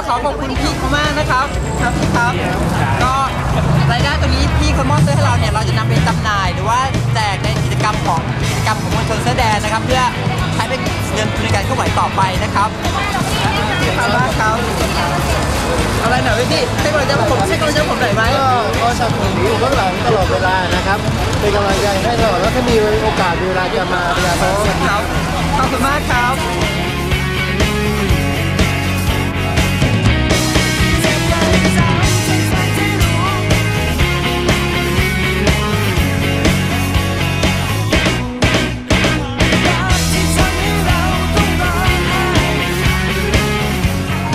ก็ขอขอบคุณพี่เขามากนะครับ ครับพี่ครับ ก็รายได้ตรงนี้พี่เขามอบเสื้อให้เราเนี่ยเราจะนำไปจำหน่าย หรือว่าแจกในกิจกรรมของกิจกรรมของมวลชนเสื้อแดงนะครับ เพื่อใช้เป็นเงินทุนในการเคลื่อนไหวต่อไปนะครับขอบคุณมากครับอะไรหน่อยพี่ให้กำลังใจผมให้กำลังใจผมหน่อยไหมก็ก็สนับสนุนอยู่เบื้องหลังตลอดเวลานะครับเป็นกำลังใจให้ตลอดแล้วถ้ามีโอกาสมีเวลาจะมาพยาท้องกันครับขอบคุณมากครับ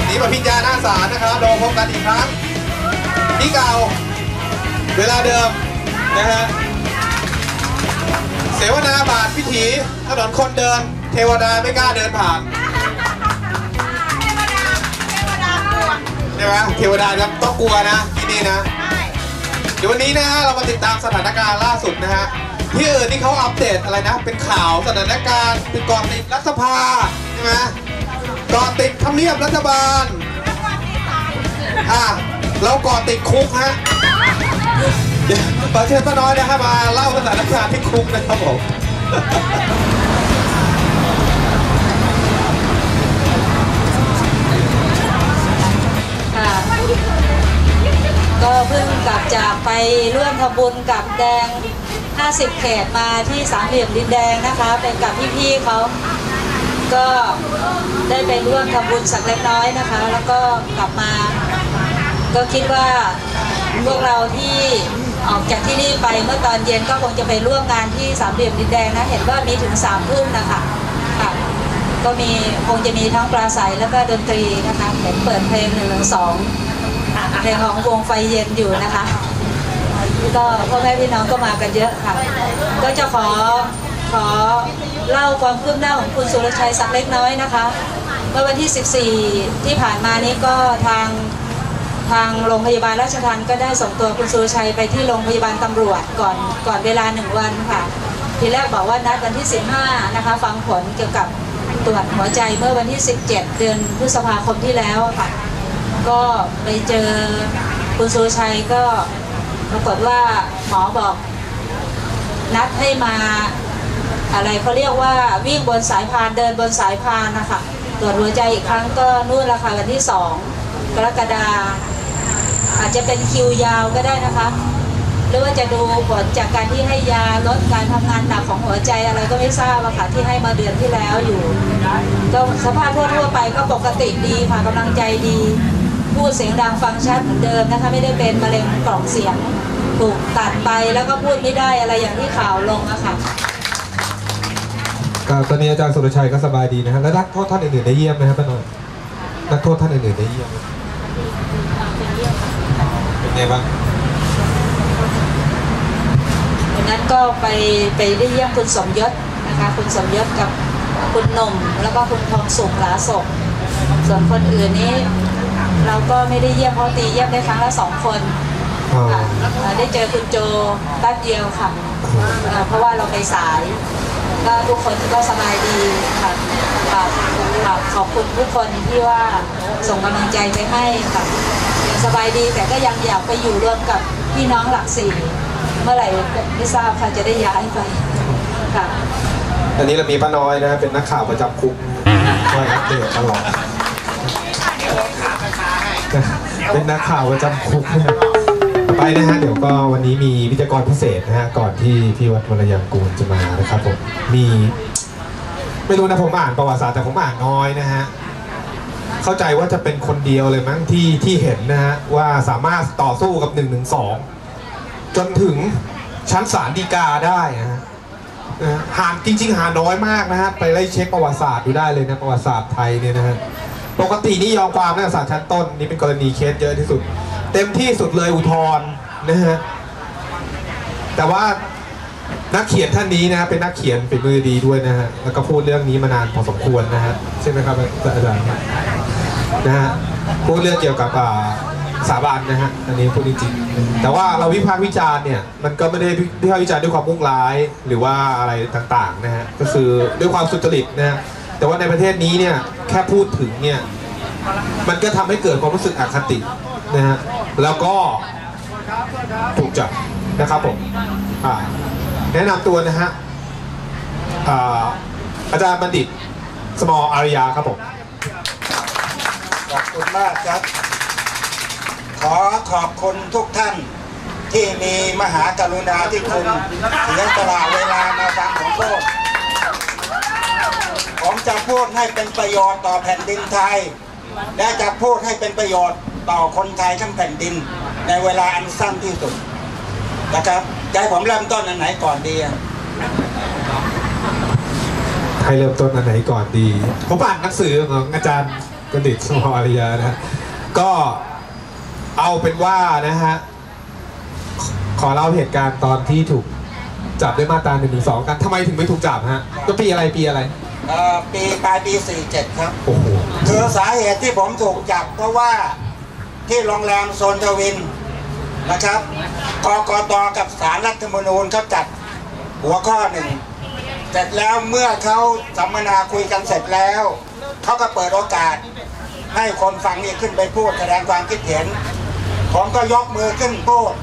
นี่มพิจารณาสารนะครับเราพบกันอีกครั้ง ที่เก่า เวลาเดิม นะฮะ เสวนาบาทพิถีถนนคนเดิน เทวดาไม่กล้าเดินผ่าน ใช่ไหมเทวดาครับต้องกลัวนะที่นี่นะเดี๋ยววันนี้นะฮะเรามาติดตามสถานการณ์ล่าสุดนะฮะที่อื่นที่เขาอัปเดตอะไรนะ เป็นข่าวสถานการณ์เป็นก่อนติดรัฐสภาใช่ไหมก่อนติดทำเนียบรัฐบาลอะเราก่อติดคุกฮะเดี๋ยวขอเชิญป้าน้อยนะฮะมาเล่าสถานการณ์ที่คุกนะครับผม จากไปร่วมทำบุญกับแดง 50 เขตมาที่สามเหลี่ยมดินแดงนะคะเป็นกับพี่ๆเขาก็ได้ไปร่วมทำบุญสักเล็กน้อยนะคะ แล้วก็กลับมา ก็คิดว่าพวกเราที่ออกจากที่นี่ไปเมื่อตอนเย็นก็คงจะไปร่วมงานที่สามเหลี่ยมดินแดงนะเห็นว่ามีถึงสามทุ่มนะคะค่ะก็มีคงจะมีทั้งปราศัยแล้วก็ดนตรีนะคะเห็นเปิดเพลงหนึ่งหนึ่งสอง เพลงของวงไฟเย็นอยู่นะคะ ก็พ่อแม่พี่น้องก็มากันเยอะค่ะ ก็จะขอขอเล่าความคืบหน้าของคุณสุรชัยสักเล็กน้อยนะคะ เมื่อวันที่ 14 ที่ผ่านมานี้ก็ทางทางโรงพยาบาลราชทัณฑ์ก็ได้ส่งตัวคุณสุรชัยไปที่โรงพยาบาลตำรวจก่อนก่อนเวลาหนึ่งวันค่ะ ทีแรกบอกว่านัดวันที่ 15 นะคะ ฟังผลเกี่ยวกับตรวจหัวใจเมื่อวันที่ 17 เดือนพฤษภาคมที่แล้วค่ะ ก็ไปเจอคุณสุชัยก็ปรากฏว่าหมอบอก นัดให้มาอะไรเขาเรียกว่าวิ่งบนสายพานเดินบนสายพานนะคะตรวจหัวใจอีกครั้งก็นู่นละค่ะวันที่สองกรกฎาอาจจะเป็นคิวยาวก็ได้นะคะ หรือว่าจะดูผลจากการที่ให้ยาลดการทำงานหนักของหัวใจอะไรก็ไม่ทราบอะค่ะที่ให้มาเดือนที่แล้วอยู่ก็สภาพทั่วๆไปก็ปกติดีค่ะกำลังใจดี พูดเสียงดังฟังชัดเหมือนเดิมนะคะไม่ได้เป็นมะเร็งกล่องเสียงถูกตัดไปแล้วก็พูดไม่ได้อะไรอย่างที่ข่าวลงอะค่ะก็ตอนนี้อาจารย์สุรชัยก็สบายดีนะครับแล้วนักโทษท่านอื่นๆได้เยี่ยมไหมครับป้าหน่อยนักโทษท่านอื่นๆได้เยี่ยมไหมเป็นไงบ้างวันนั้นก็ไปไปได้เยี่ยมคุณสมยศนะคะคุณสมยศกับคุณหนุ่มแล้วก็คุณทองสุขหลาศพส่วนคนอื่นนี้ เราก็ไม่ได้เยี่ยมเพราะตีเยี่ยมได้ครั้งละสองคนอ๋อค่ะเอ่อได้เจอคุณโจแป๊บเดียวค่ะเอ่อเพราะว่าเราไปสายก็ทุกคนก็สบายดีค่ะค่ะค่ะขอบคุณทุกคนที่ว่าส่งกำลังใจไปให้ค่ะยังสบายดีแต่ก็ยังอยากไปอยู่ร่วมกับพี่น้องหลักสี่เมื่อไหร่ไม่ทราบค่ะจะได้ย้ายไปค่ะอันนี้เรามีป้าน้อยนะครับเป็นนักข่าวประจำคุกคอยอัปเดตตลอด เป็นนักข่าวประจำคุกนะไปนะฮะเดี๋ยวก็วันนี้มีวิทยากรพิเศษนะฮะก่อนที่พี่วัดวรยังกูลจะมานะครับผมมี ไม่รู้นะผมอ่านประวัติศาสตร์แต่ผมอ่านน้อยนะฮะเข้าใจว่าจะเป็นคนเดียวเลยมั้งที่ที่เห็นนะฮะว่าสามารถต่อสู้กับ1นึจนถึงชั้นศาลฎีกาได้นะฮะนะฮะหาจริง ๆ หาน้อยมากนะฮะไปไล่เช็คประวัติศาสตร์ดูได้เลยนะประวัติศาสตร์ไทยเนี่ยนะฮะ ปกตินี่ยอมความในศาลชั้นต้นนี่เป็นกรณีเคสเยอะที่สุด เต็มที่สุดเลยอุทธรณ์นะฮะแต่ว่านักเขียนท่านนี้นะเป็นนักเขียนฝีมือดีด้วยนะฮะแล้วก็พูดเรื่องนี้มานานพอสมควรนะฮะใช่ไหมครับอาจารย์นะฮะพูดเรื่องเกี่ยวกับสาบานนะฮะอันนี้พูดจริงๆแต่ว่าเราวิพากษ์วิจารณ์เนี่ยมันก็ไม่ได้วิพากษ์วิจารณ์ด้วยความมุ่งร้ายหรือว่าอะไรต่างๆนะฮะก็คือด้วยความสุจริตนะฮะ แต่ว่าในประเทศนี้เนี่ยแค่พูดถึงเนี่ยมันก็ทำให้เกิดความรู้สึกอคตินะฮะแล้วก็ถูกจับนะครับผมแนะนำตัวนะฮะอาอาจารย์บัณฑิตสมออารยาครับผมขอบคุณมากครับ ขอขอบคุณทุกท่านที่มีมหากรุณาที่คุณเสียสละเวลามาฟังผมพูด ผมจะพูดให้เป็นประโยชน์ต่อแผ่นดินไทย และจะพูดให้เป็นประโยชน์ต่อคนไทยทั้งแผ่นดิน ในเวลาอันสั้นที่สุดนะครับจะให้ผมเริ่มต้นอันไหนก่อนดีอะให้เริ่มต้นอันไหนก่อนดี ผมอ่านหนังสือของอาจารย์กดิษฐ์สมอารยานะก็เอาเป็นว่านะฮะ ขอเล่าเหตุการณ์ตอนที่ถูกจับด้วยมาตรา1นึกันทำไมถึงไม่ถูกจับฮะก็ปีอะไรปีอะไร เอ่อปีปลายปี 47 ครับ โอ้โหคือสาเหตุที่ผมถูกจับเพราะว่าที่โรงแรมโซนทวินนะครับกกตกับสารรัฐธรรมนูญเขาจัดหัวข้อหนึ่ง เสร็จแล้วเมื่อเขาสัมมนาคุยกันเสร็จแล้ว เขาก็เปิดโอกาส ให้คนฟังนี่ขึ้นไปพูดแสดงความคิดเห็น ผมก็ยกมือขึ้นพูด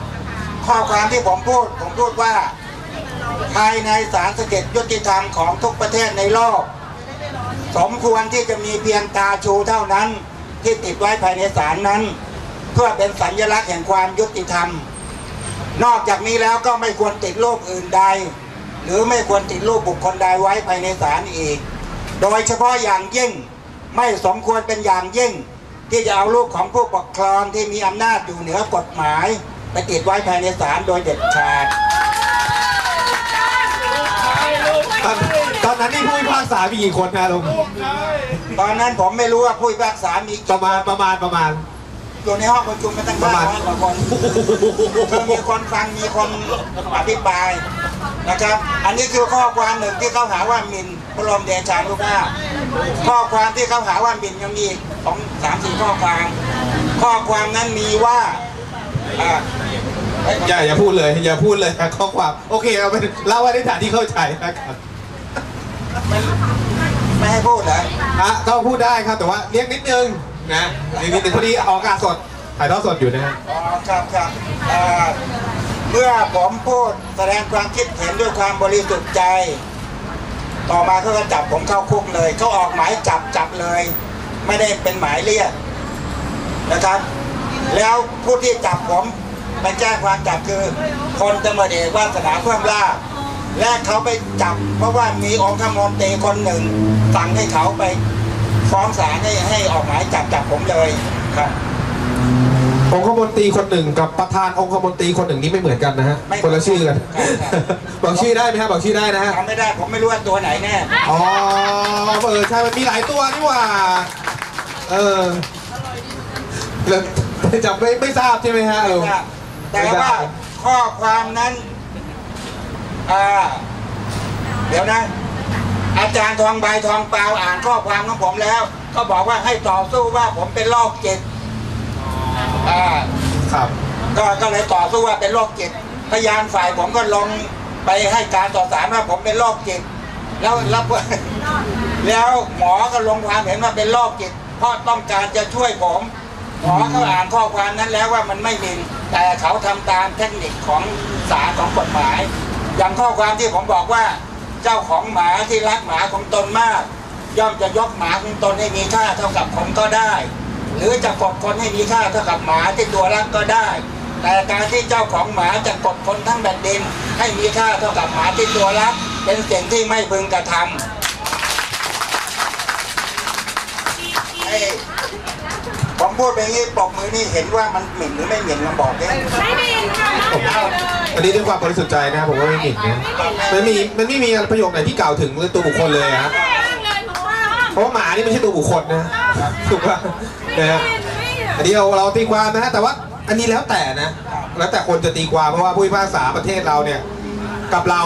ข้อความที่ผมพูด ผมพูดว่า ภายในศาลสเก็ตยุติธรรมของทุกประเทศในโลก สมควรที่จะมีเพียงตาชูเท่านั้นที่ติดไว้ภายในศาลนั้น เพื่อเป็นสัญลักษณ์แห่งความยุติธรรม นอกจากนี้แล้วก็ไม่ควรติดรูปอื่นใด หรือไม่ควรติดรูปบุคคลใดไว้ภายในศาลอีก โดยเฉพาะอย่างยิ่งไม่สมควรเป็นอย่างยิ่ง ที่จะเอารูปของผู้ปกครองที่มีอำนาจอยู่เหนือกฎหมาย ไปติดไว้ภายในศาลโดยเด็ดขาด ตอนตอนนั้นนี่ผู้พิพากษามีกี่คนนะลุงตอนนั้นผมไม่รู้ว่าผู้พิพากษามีปกี่ระมาณประมาณประมาณ อยู่ในห้องประชุมกันตั้งประห้ามาณ ร้อยกว่าคนคือมีคนฟังมีคนอภิปรายนะครับ อันนี้คือข้อความหนึ่งที่เขาหาว่าหมินพระบรมเดชานุภาพข้อความที่เขาหาว่าหมินยังมีอีกสองสามสี่ข้อความ ข้อความนั้นมีว่าอ่าเฮ้ยอย่าอย่าพูดเลย อย่าพูดเลยครับข้อความ โอเคเอาเป็นเล่าไว้ในฐานที่เข้าใจนะครับ ไม่ให้พูดเหรออะก็พูดได้ครับแต่ว่าเรียกนิดนึงนะเรียกนิดนึงพอดีออกอากาศสดถ่ายทอดสดอยู่นะฮะอ๋อครับครับอ่าเมื่อผมพูดแสดงความคิดเห็นด้วยความบริสุทธิ์ใจ ต่อมาเขาก็จับผมเข้าคุกเลยเขาออกหมายจับจับเลย ไม่ได้เป็นหมายเรียกนะครับ แล้วผู้ที่จับผมไปแจ้งความจับคือคนตำรวจเอกวาสนาเพิ่มลาภ และเขาไปจับ เพราะว่ามีองคมนตรีคนหนึ่งสั่งให้เขาไปฟ้องศาลให้ให้ออกหมายจับจับผมเลยครับ องคมนตรีคนหนึ่งกับประธานองคมนตรีคนหนึ่งนี่ไม่เหมือนกันนะฮะไม่คนละชื่อกันครับครับ บอกชื่อได้ไหมฮะบอกชื่อได้นะฮะจำไม่ได้ผมไม่รู้ว่าตัวไหนแน่อ๋อเออใช่มันมีหลายตัวนี่หว่า เออแล้วจำไม่ไม่ทราบใช่ไหมฮะลุง แต่ว่าข้อความนั้น อ่า เดี๋ยวนะ อาจารย์ทองใบทองเปล่าอ่านข้อความของผมแล้ว ก็บอกว่าให้ต่อสู้ว่าผมเป็นโรคจิตอ่าครับ ก็ก็เลยต่อสู้ว่าเป็นโรคจิตพยานฝ่ายผมก็ลงไปให้การต่อสารว่าผมเป็นโรคจิต แล้วแล้วแล้วหมอก็ลงความเห็นว่าเป็นโรคจิตเพราะต้องการจะช่วยผมหมอเขาอ่านข้อความนั้นแล้วว่ามันไม่มินแต่เขาทำตามเทคนิคของศาลของกฎหมาย อย่างข้อความที่ผมบอกว่า เจ้าของหมาที่รักหมาของตนมาก ย่อมจะยกหมาของตนให้มีค่าเท่ากับคนก็ได้ หรือจะกดคนให้มีค่าเท่ากับหมาที่ตัวรักก็ได้ แต่การที่เจ้าของหมาจะกดคนทั้งแผ่นดิน ให้มีค่าเท่ากับหมาที่ตัวรัก เป็นสิ่งที่ไม่พึงกระทำ พูดไปอย่างนี้ปรบมือนี่เห็นว่ามันหมิ่นหรือไม่หมิ่นลองบอกดิผมอันนี้ด้วยความบริสุทธิ์ใจนะครับผมว่าไม่หมิ่นนะมันมีมันไม่มีประโยคไหนที่กล่าวถึงตัวบุคคลเลยฮะเพราะว่าหมานี่ไม่ใช่ตัวบุคคลนะถูกป่ะนะฮะอันนี้เราเราตีความนะฮะแต่ว่าอันนี้แล้วแต่นะ แล้วแต่คนจะตีความเพราะว่าผู้พิพากษาประเทศเราเนี่ยกับเรา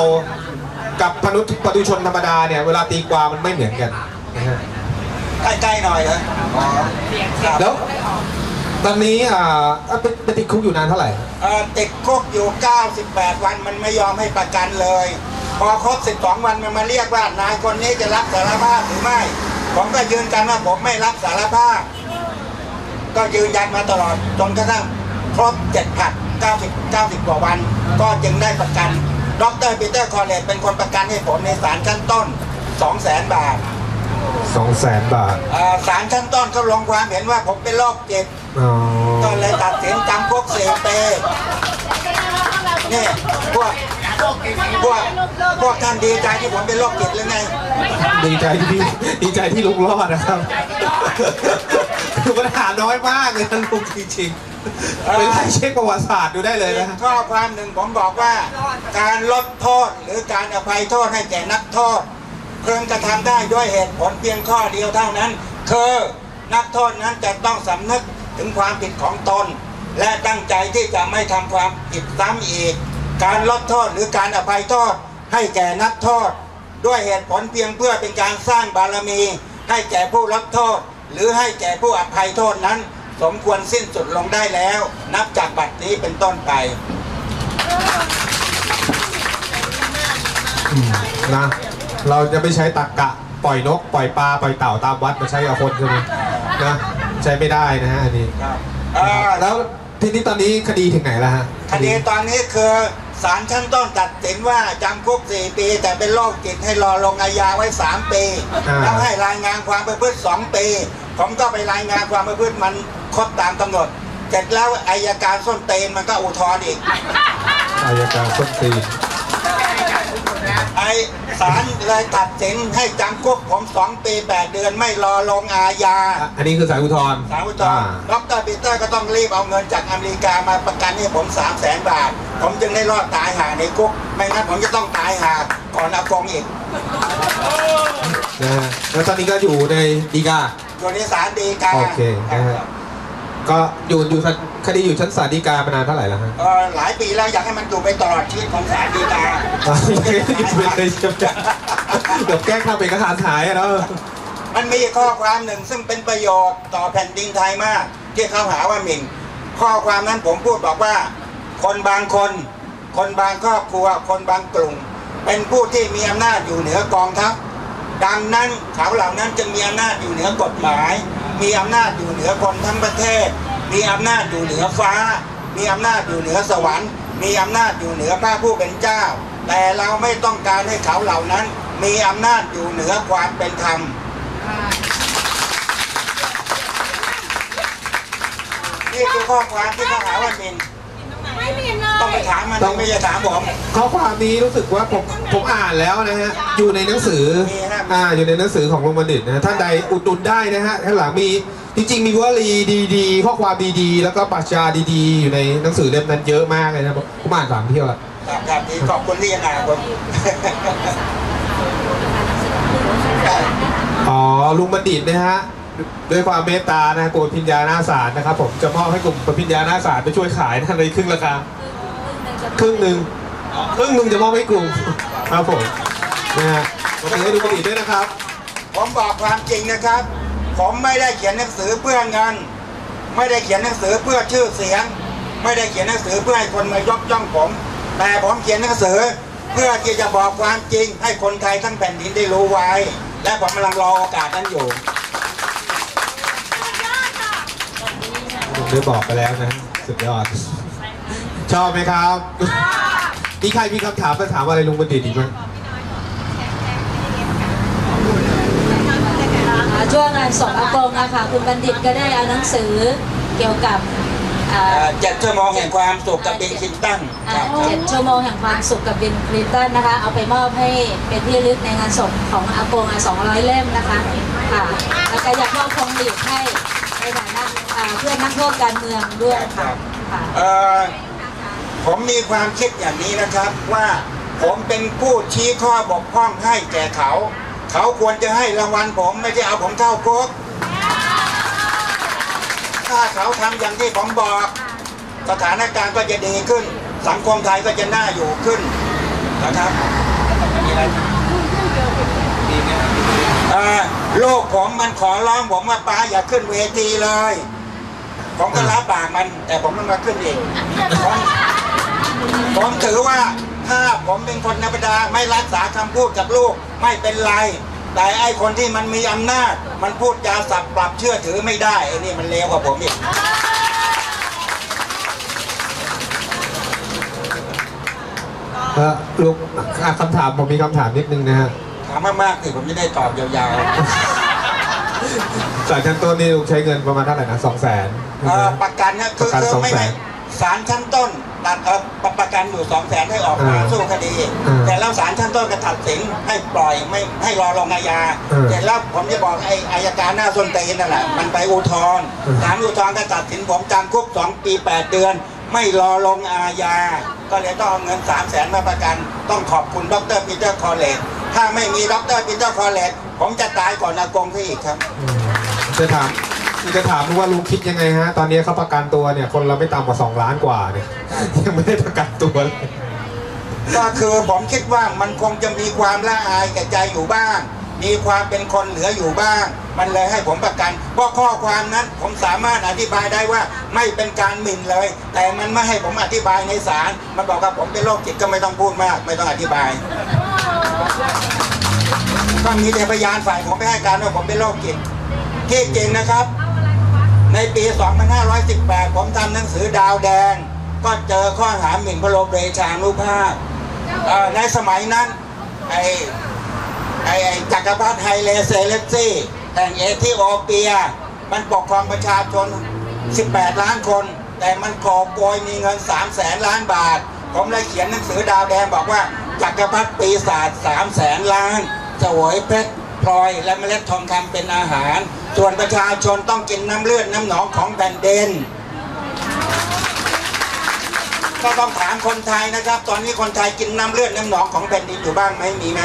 กับมนุษย์ปตุชนธรรมดาเนี่ยเวลาตีความมันไม่เหมือนกันนะฮะ ใกล้ๆหน่อยเหรออ๋อครับแล้ว ตอนนี้อ่าเอ้ยไปไปติดคุกอยู่นานเท่าไหร่ เอ่อติดคุกอยู่ 98 วันมันไม่ยอมให้ประกันเลย พอครบ 12 วันมันมาเรียกว่านายคนนี้จะรับสารภาพหรือไม่ ผมก็ยืนยันว่าผมไม่รับสารภาพ ก็ยืนยันมาตลอดจนกระทั่งครบ7ผัด90 90 กว่าวัน ก็จึงได้ประกัน ดรปีเตอร์คอร์เลตเป็นคนประกันให้ผมในศาลชั้นต้น 200,000 บาท สองแสนบาทอ่าศาลชั้นต้นเขาลงความเห็นว่าผมเป็นโรคจิตอ๋อก็เลยตัดสินจำคุกสี่ปีนี่พวกพวกพวกท่านดีใจที่ผมเป็นโรคจิตหรือไงดีใจที่พี่ดีใจที่ลุงรอดนะครับคือปัญหาน้อยมากเลยนะลุงจริงๆไปไล่เช็คประวัติศาสตร์ดูได้เลยนะข้อความหนึ่งผมบอกว่า การลดโทษหรือการอภัยโทษให้แก่นักโทษเพิ่งจะทำได้ด้วยเหตุผลเพียงข้อเดียวเท่านั้น คือนักโทษนั้นจะต้องสำนึกถึงความผิดของตน และตั้งใจที่จะไม่ทำความผิดซ้ำอีก การลดโทษหรือการอภัยโทษให้แก่นักโทษ ด้วยเหตุผลเพียงเพื่อเป็นการสร้างบารมี ให้แก่ผู้รับโทษ หรือให้แก่ผู้อภัยโทษนั้น สมควรสิ้นสุดลงได้แล้ว นับจากบัดนี้เป็นต้นไปนะ เราจะไม่ใช้ตักกะปล่อยนก ปล่อยปลาปล่อยเต่าตามวัดมาใช้กับคนใช่ไหมนะใช้ไม่ได้นะฮะอันนี้ครับเอ่อแล้วทีนี้ตอนนี้คดีถึงไหนแล้วฮะคดีตอนนี้คือศาลชั้นต้นตัดสินว่าจำคุก 4 ปี แต่เป็นโรคจิตให้รอลงอาญาไว้ 3 ปีแล้วให้รายงานความประพฤติ 2 ปี ผมก็ไปรายงานความประพฤติมันครบตามกำหนดเสร็จแล้วอายการส้นเตนมันก็อุทธรณ์อีกอายการส้นตีนไอ ศาลเลยตัดสินให้จำคุกผม2ปี8เดือนไม่รอลงอาญาอะอันนี้คือสายอุทธรณ์สาวจออ่าดรปีเตอร์ก็ต้องรีบเอาเงินจากอเมริกามาประกันให้ผม3 0 0แสนบาท ผมจึงได้รอดตายหาในคุก ไม่งั้นผมจะต้องตายหาก่อนอากงอีกนะฮะแล้วตอนนี้ก็อยู่ในดีกา อยู่ในศาลฎีกาโอเคนะฮะ ก็อยู่อยู่ชั้นคดีอยู่ชั้นศาลฎีกามานานเท่าไหร่แล้วฮะ เออหลายปีแล้วอยากให้มันอยู่ไปตลอดชีวิตของศาลฎีกาอะยังไม่ได้หยุดไปเลยใช่ไหมเดี๋ยวแกล้งทำเอกสารหายอะเนาะมันมีข้อความหนึ่งซึ่งเป็นประโยชน์ต่อแผ่นดินไทยมาก ที่เขาหาว่าหมิ่นข้อความนั้นผมพูดบอกว่า คนบางคน คนบางครอบครัว คนบางกลุ่ม เป็นผู้ที่มีอำนาจอยู่เหนือกองทัพดังนั้นเขาเหล่านั้นจึงมีอำนาจอยู่เหนือกฎหมาย มีอำนาจอยู่เหนือคนทั้งประเทศ มีอำนาจอยู่เหนือฟ้า มีอำนาจอยู่เหนือสวรรค์ มีอำนาจอยู่เหนือพระผู้เป็นเจ้า แต่เราไม่ต้องการให้เขาเหล่านั้น มีอำนาจอยู่เหนือความเป็นธรรมนี่คือข้อความที่เขาหาว่าหมินไม่มีเลต้องไปยถามมันไม่ใช่ถามผมข้อความนี้รู้สึกว่าผมผมอ่านแล้วนะฮะอยู่ในหนังสือ มีครับ อ่าอยู่ในหนังสือของลุงบัณฑิตนะฮะท่านใดอุดหนุนได้นะฮะข้างหลังมีจริงๆมีวลีดีๆข้อความดีๆ แล้วก็ปรัชญาดีๆ อยู่ในหนังสือเล่มนั้นเยอะมากเลยนะผมอ่านสามเที่ยวละครับครับนี่ขอบคุณที่ยังอ่านผมอ๋อลุงบัณฑิตนะฮะด้วยความเมตตานะกลุ่มพิญญาหน้าศาลนะครับผมจะมอบให้กลุ่มพิญญาหน้าศาลไปช่วยขายนะในครึ่งราคาครึ่งหนึ่งครึ่งหนึ่งจะมอบให้กลุ่มครับผม นะฮะขอบคุณให้ลุงบัณฑิตด้วยนะครับ ผมบอกความจริงนะครับ ผมไม่ได้เขียนหนังสือเพื่อเงิน ไม่ได้เขียนหนังสือเพื่อชื่อเสียง ไม่ได้เขียนหนังสือเพื่อให้คนมายกย่องผม แต่ผมเขียนหนังสือเพื่อที่จะบอกความจริง ให้คนไทยทั้งแผ่นดินได้รู้ไว้ และผมกำลังรอโอกาสนั้นอยู่ผมได้บอกไปแล้วนะ สุดยอด ชอบไหมครับ มีใครมีคำถามมาถามอะไรลุงบัณฑิตอีกไหม อ่าช่วงงานศพอากงอะค่ะคุณบัณฑิตก็ได้เอาหนังสือเกี่ยวกับอ่าเอ่อเจ็ดชั่วโมงแห่งความสุขกับบิลคินตันอ่าเจ็ดชั่วโมงแห่งความสุขกับบิลคลินตันนะคะ เอาไปมอบให้เป็นที่ระลึกในงานศพของอากงอะ200 เล่มนะคะค่ะแล้วก็อยากมอบพวงหลีดให้ในฐานะอ่าเพื่อนนักโทษการเมืองด้วยค่ะค่ะเอ่อผมมีความคิดอย่างนี้นะครับว่าผมเป็นผู้ชี้ข้อบกพร่องให้แก่เขา เขาควรจะให้รางวัลผมไม่ใช่เอาผมเข้าคุกถ้าเขาทำอย่างที่ผมบอก สถานการณ์ก็จะดีขึ้น สังคมไทยก็จะน่าอยู่ขึ้นนะครับมีอะไรเอ่อลูกผมมันขอร้องผมว่าป้าอย่าขึ้นเวทีเลย ผมก็รับปากมัน แต่ผมมันมาขึ้นเอีกผมผมถือว่าถ้าผมเป็นคนธรรมดาไม่รักษาคำพูดกับลูก ไม่เป็นไร แต่ไอ้คนที่มันมีอำนาจ มันพูดจาสับปรับเชื่อถือไม่ได้ไอ้นี่มันเลวกว่าผมอีกเออลูกอะคำถามผมมีคำถามนิดนึงนะฮะถามมากๆสิผมจะได้ตอบยาวศาลชั้นต้นนี่ลุงใช้เงินประมาณเท่าไหร่นะสองแสน ๆเอ่อประกันเนี่ยคือประกันคือไม่200,000ไม่ศาลชั้นต้น ตัดเอ่อประกันอยู่สองแสนให้ออกมาอ่าสู้คดีอ่าแต่แล้วศาลชั้นต้นก็ตัดสินให้ปล่อยไม่ให้รอลงอาญาอ่าเสร็จแล้วผมจะบอกไอ้อายการหน้าส้นตีนนั่นแหละมันไปอุทธรณ์อ่าศาลอุทธรณ์ก็ตัดสินผมจำคุกสองปีแปดเดือน ไม่รอลงอาญา ก็เลยต้องเอาเงินสามแสนมาประกัน ต้องขอบคุณดรปีเตอร์คอลเลตถ้าไม่มีดรปีเตอร์คอลเลตผมจะตายก่อนอากงที่อีกครับอืมจะถาม จะถามว่าลุงคิดยังไงฮะ ตอนนี้เขาประกันตัวเนี่ย คนเราไม่ต่ำกว่า2ล้านกว่าเนี่ย ยังไม่ได้ประกันตัวเลยก็คือผมคิดว่ามันคงจะมีความละอายแก่ใจอยู่บ้าง มีความเป็นคนเหลืออยู่บ้าง มันเลยให้ผมประกันเพราะข้อความนั้นผมสามารถอธิบายได้ว่าไม่เป็นการหมิ่นเลย แต่มันไม่ให้ผมอธิบายในศาลมันบอกว่าผมเป็นโรคจิตก็ไม่ต้องพูดมาก ไม่ต้องอธิบายก็มีแต่พยานฝ่ายผมไปให้การว่าผมเป็นโรคจิตที่จริงนะครับ ในปี 2518 ผมทำหนังสือดาวแดง ก็เจอข้อหาหมิ่นพระบรมเดชานุภาพเอ่อในสมัยนั้นไอ้ไอ้ไอ้จักรพรรดิไฮเลเซเลสซี่แห่งเอธิโอเปีย มันปกครองประชาชน 18 ล้านคน แต่มันก่อโกยมีเงิน3แสนล้านบาท ผมเลยเขียนหนังสือดาวแดงบอกว่าจักรพรรดิปีศาจ3แสนล้านเสวยเพชรพลอยและเมล็ดทองคำเป็นอาหาร ส่วนประชาชนต้องกินน้ำเลือดน้ำหนองของแผ่นดินก็ต้องถามคนไทยนะครับ ตอนนี้คนไทยกินน้ำเลือดน้ำหนองของแผ่นดินอยู่บ้างไหมมีไหม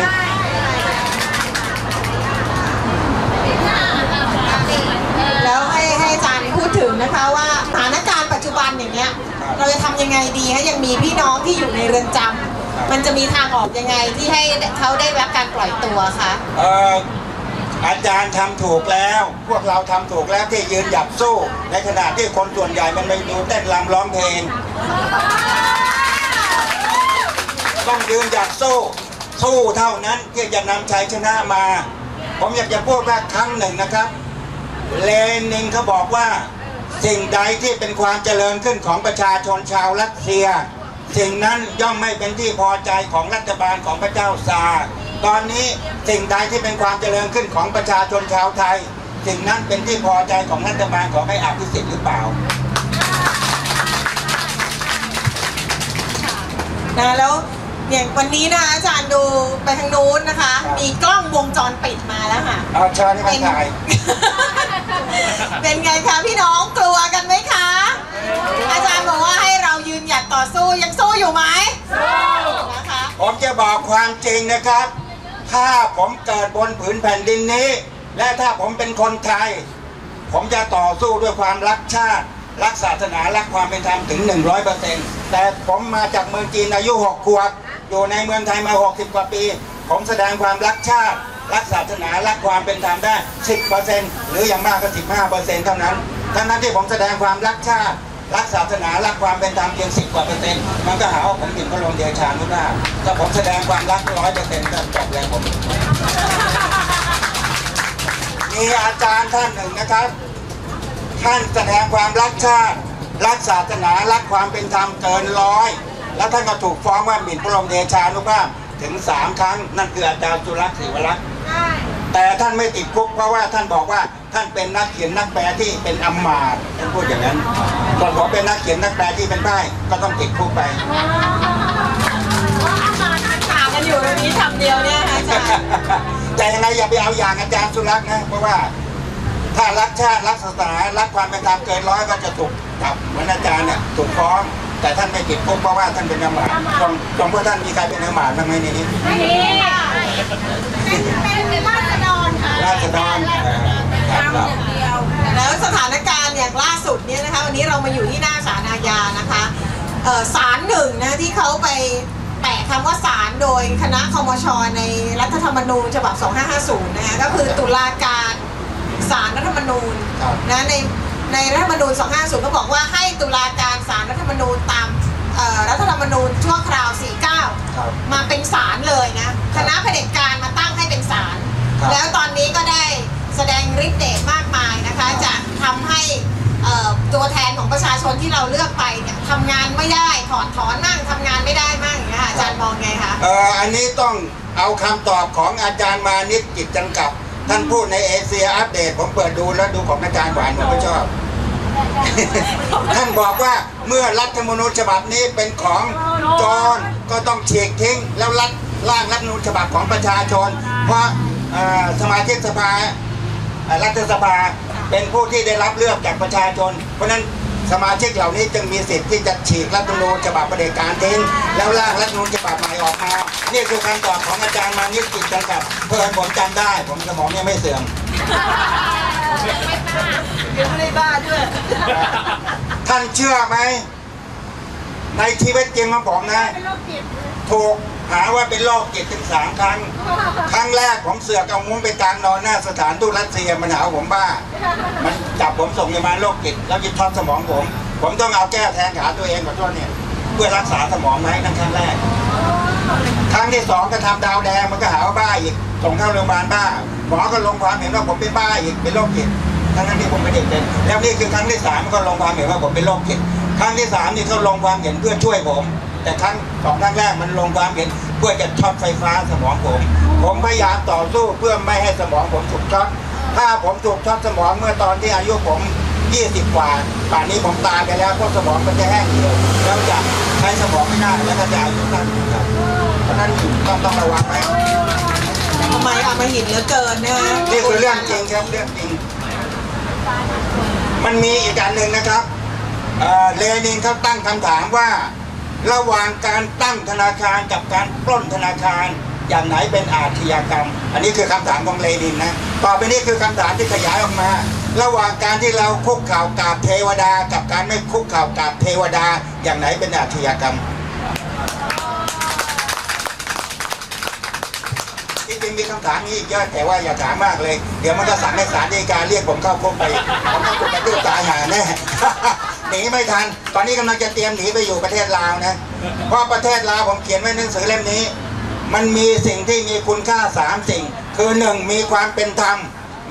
แล้วให้ให้อาจารย์พูดถึงนะคะว่าสถานการณ์ปัจจุบันอย่างเงี้ย เราจะทำยังไงดีให้ยังมีพี่น้องที่อยู่ในเรือนจำมันจะมีทางออกยังไงที่ให้เขาได้รับการปล่อยตัวคะ เอ่อ อาจารย์ทำถูกแล้ว พวกเราทำถูกแล้วที่ยืนหยัดสู้ ในขณะที่คนส่วนใหญ่มันไปดูเต้นรำร้องเพลง ต้องยืนหยัดสู้ สู้เท่านั้นที่จะนำชัยชนะมา ผมอยากจะพูดว่าครั้งหนึ่งนะครับ เลนินเขาบอกว่าสิ่งใดที่เป็นความเจริญขึ้นของประชาชนชาวรัสเซีย สิ่งนั้นย่อมไม่เป็นที่พอใจของรัฐบาลของพระเจ้าซาร์ ตอนนี้สิ่งใดที่เป็นความเจริญขึ้นของประชาชนชาวไทย สิ่งนั้นเป็นที่พอใจของรัฐบาลของไอ้อภิสิทธิ์หรือเปล่านะแล้วอย่างวันนี้นะคะอาจารย์ดูไปทางนู้นนะคะ มีกล้องวงจรปิดมาแล้วค่ะเอาเชิญให้มาถ่าย เป็นไงคะพี่น้องกลัวกันไหมคะ อาจารย์บอกว่าให้เรายืนหยัดต่อสู้ยังสู้อยู่ไหมสู้นะคะผมจะบอกความจริงนะครับ ถ้าผมเกิดบนผืนแผ่นดินนี้ และถ้าผมเป็นคนไทย ผมจะต่อสู้ด้วยความรักชาติ รักศาสนา รักความเป็นธรรมถึง 100%แต่ผมมาจากเมืองจีนอายุ 6 ขวบ อยู่ในเมืองไทยมา 60 กว่าปี ผมแสดงความรักชาติ รักศาสนา รักความเป็นธรรมได้ 10%หรืออย่างมากก็ 15%เท่านั้น ทั้งนั้นที่ผมแสดงความรักชาติ รักศาสนารักความเป็นธรรมเพียง10กว่าเปอร์เซ็นต์มันก็หาว่าผมถึงพระลงเดชานุภาพถ้าผมแสดงความรักร้อยเปอร์เซ็นต์ก็จบเลยผมมีอาจารย์ท่านหนึ่งนะครับ ท่านแสดงความรักชาติ รักศาสนารักความเป็นธรรมเกินร้อย แล้วท่านก็ถูกฟ้องว่าหมิ่นพระบรมเดชานุภาพถึงสามครั้งนั่นคืออาจารย์จุลักษณ์ศิวรักษ์ แต่ท่านไม่ติดคุกเพราะว่าท่านบอกว่าท่านเป็นนักเขียนนักแปลที่เป็นอำมาตย์ท่านพูดอย่างนั้นส่วนผมเป็นนักเขียนนักแปลที่เป็นใบ้ก็ต้องติดคุกไปต่างกันอยู่ตรงนี้คำเดียวเนี่ยนะคะอาจารย์แต่ยังไงอย่าไปเอาอย่างอาจารย์สุรักษ์นะเพราะว่าถ้ารักชาติรักศาสนารักความเป็นธรรมเกินร้อยก็จะถูกจับเหมือนอาจารย์เนี่ยถูกฟ้อง แต่ท่านไม่ติดคุกเพราะว่าท่านเป็นอำมาตย์ตรงตรงพวกท่านมีใครเป็นอำมาตย์บ้างไหมในนี้เป็นราษฎรค่ะราษฎรครับแล้วสถานการณ์อย่างล่าสุดเนี่ยนะคะวันนี้เรามาอยู่ที่หน้าศาลอาญานะคะเอ่อศาลหนึ่งนะที่เขาไปแปะคำว่าศาลโดยคณะคอมชในรัฐธรรมนูญฉบับ 2550 นะคะก็คือตุลาการศาลรัฐธรรมนูญครับนะใน ในรัฐธรรมนูญ 250 ก็บอกว่าให้ตุลาการศาลรัฐธรรมนูญตามเอ่อรัฐธรรมนูญชั่วคราว 49 มาเป็นศาลเลยนะ คณะเผด็จการมาตั้งให้เป็นศาลครับแล้วตอนนี้ก็ได้แสดงฤทธิ์เดชมากมายนะคะ จะทำให้เอ่อตัวแทนของประชาชนที่เราเลือกไปเนี่ยทำงานไม่ได้ถอนถอนมั่งทำงานไม่ได้มั่งอย่างเงี้ยค่ะอาจารย์มองไงคะ เอ่ออันนี้ต้องเอาคำตอบของอาจารย์มานิตจิตจันกับ ท่านพูดในเอเชียอัปเดต ผมเปิดดูแล้วดูของอาจารย์หวานผมก็ชอบ ท่านบอกว่าเมื่อรัฐธรรมนูญฉบับนี้เป็นของจรก็ต้องฉีกทิ้ง แล้วรัฐร่างรัฐธรรมนูญฉบับของประชาชน เพราะเอ่อสมาชิกสภาเอ่อรัฐสภาเป็นผู้ที่ได้รับเลือกจากประชาชน เพราะฉะนั้น สมาชิกเหล่านี้จึงมีสิทธิ์ที่จะฉีกรัฐธรรมนูญฉบับประเผด็จการทิ้งแล้วร่างรัฐธรรมนูญฉบับใหม่ออกมานี่คือคำตอบของอาจารย์มานิตจิตจันกับเพื่อนผมจำได้ ผมสมองยังไม่เสื่อมท่านเชื่อไหมในชีวิตจริงของผมนะถูก หาว่าเป็นโรคจิตถึงสามครั้ง ครั้งแรกผมเสือกเอามุ้งไปกลางนอนหน้าสถานทูตรัสเซียมันหาวผมบ้า มันจับผมส่งโรงพยาบาลโรคจิตแล้วยึดทับสมองผม ผมต้องเอาแก้แทงขาตัวเองขอโทษเนี่ย เพื่อรักษาสมองไว้นั่นครั้งแรก ครั้งที่สองก็ทำดาวแดงมันก็หาว่าบ้าอีกส่งเข้าโรงพยาบาลบ้าหมอก็ลงความเห็นว่าผมเป็นบ้าอีกเป็นโรคจิตทั้งนั้นที่ผมไม่ได้เป็นแล้วนี่คือครั้งที่สามก็ลงความเห็นว่าผมเป็นโรคจิตครั้งที่สามนี่เขาลงความเห็นเพื่อช่วยผม แต่ครั้งสองครั้งแรกมันลงความเห็นเพื่อจะช็อตไฟฟ้าสมองผม ผมพยายามต่อสู้เพื่อไม่ให้สมองผมถูกช็อตถ้าผมถูกช็อตสมองเมื่อตอนที่อายุผม 20 กว่าป่านนี้ผมตายไปแล้วเพราะสมองมันจะแห้งเหี่ยวแล้วจะใช้สมองไม่ได้แล้วก็จะอายุสั้นครับเพราะฉะนั้นต้องต้องระวังไว้ทำไมเอามาหินเหลือเกินนะฮะนี่คือเรื่องจริงครับเรื่องจริง มันมีอีกอันหนึ่งนะครับเอ่อเลนินเขาตั้งคำถามว่า ระหว่างการตั้งธนาคารกับการปล้นธนาคารอย่างไหนเป็นอาชญากรรม อันนี้คือคำถามของเลนินนะ ต่อไปนี้คือคำถามที่ขยายออกมา ระหว่างการที่เราคุกข่าวกราบเทวดา กับการไม่คุกข่าวกราบเทวดา อย่างไหนเป็นอาชญากรรมที่จริงมีคำถามนี้อีกเยอะแต่ว่าอย่าถามมากเลย เดี๋ยวมันก็สั่งให้ศาลฎีกาเรียกผมเข้าคุกไปผมเข้าคุกไปตื้อตายหาแน่ หนีไม่ทัน ตอนนี้กำลังจะเตรียมหนีไปอยู่ประเทศลาวนะ เพราะประเทศลาวผมเขียนไว้ในหนังสือเล่มนี้ มันมีสิ่งที่มีคุณค่าสามสิ่ง คือหนึ่งมีความเป็นธรรม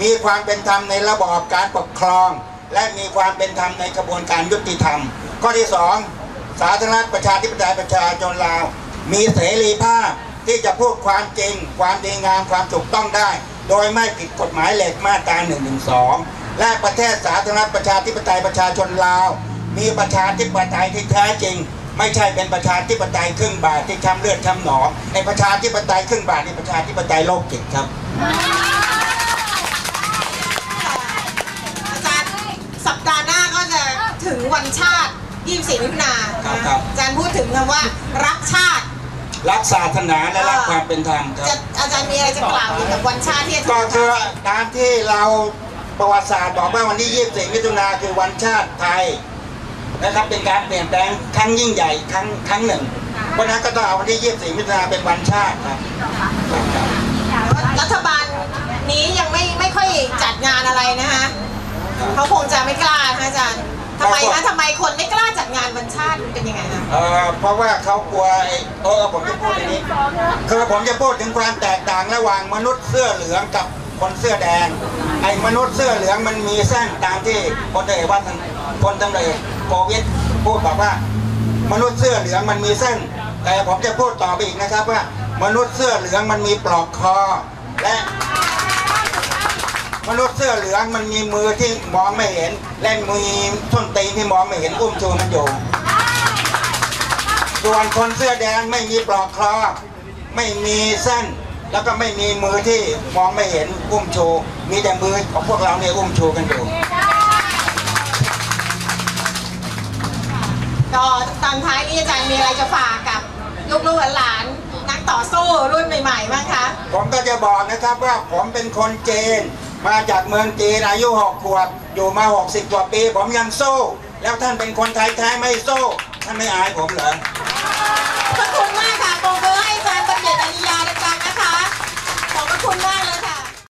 มีความเป็นธรรมในระบอบการปกครอง และมีความเป็นธรรมในกระบวนการยุติธรรม ข้อที่สองสาธารณรัฐประชาธิปไตยประชาชนลาว มีเสรีภาพที่จะพูดความจริง ความดีงามความถูกต้องได้ โดยไม่ผิดกฎหมายเหล็กมาตรา1นึและประเทศสาธารณรัฐประชาธิปไตยประชาชนลาว มีประชาธิปไตยที่แท้จริง ไม่ใช่เป็นประชาธิปไตยครึ่งบาทที่ช้ำเลือดช้ำหนองในประชาธิปไตยครึ่งบาทนี่ประชาธิปไตยโลกจิตครับอาจารย์สัปดาห์หน้าก็จะถึงวันชาติ24มิถุนาครับครับอาจารย์พูดถึงคำว่ารักชาติรักศาสนาและรักความเป็นธรรมคจะรับอาจารย์มีอะไรจะกล่าวเกี่ยวกับวันชาติที่จะถึก็งคือตามที่เราประวัติศาสตร์บอกว่าวันที่ 24 มิถุนาคือวันชาติไทย นะครับเป็นการเปลี่ยนแปลงครั้งยิ่งใหญ่ครั้งครั้งหนึ่ง เพราะฉะนั้นก็ต้องเอาวันที่ 24 มิถุนาเป็นวันชาติครับรัฐบาลนี้ยังไม่ไม่ค่อยจัดงานอะไรนะคะเขาคงจะไม่กล้านะคะอาจารย์ทำไมคะทำไมคนไม่กล้าจัดงานวันชาติมันเป็นยังไงคะเอ่อเพราะว่าเขากลัวไอ้เออผมจะพูดอย่างนี้คือผมจะพูดถึงความแตกต่างระหว่างมนุษย์เสื้อเหลืองกับคนเสื้อแดงไอ้มนุษย์เสื้อเหลืองมันมีเส้นตามที่พลเอกว่าพลตำรวจ โควิดพูดบอกว่ามนุษย์เสื้อเหลืองมันมีเส้น แต่ผมจะพูดต่อไปอีกนะครับว่า มนุษย์เสื้อเหลืองมันมีปลอกคอ และ มนุษย์เสื้อเหลืองมันมีมือที่มองไม่เห็น และมีส้นตีนที่มองไม่เห็นอุ้มชูมันอยู่ส่วนคนเสื้อแดงไม่มีปลอกคอไม่มีเส้น แล้วก็ไม่มีมือที่มองไม่เห็นอุ้มชูมีแต่มือของพวกเราเนี่ยอุ้มชูกันอยู่ ก็ตอนท้ายนี้อาจารย์มีอะไรจะฝากกับลูกๆหลานๆนักต่อสู้รุ่นใหม่ๆบ้างคะ ผมก็จะบอกนะครับว่าผมเป็นคนเจน มาจากเมืองจีนอายุหกขวบ อยู่มา 60 กว่าปี ผมยังสู้ แล้วท่านเป็นคนไทยแท้ไม่สู้ ท่านไม่อายผมเหรอ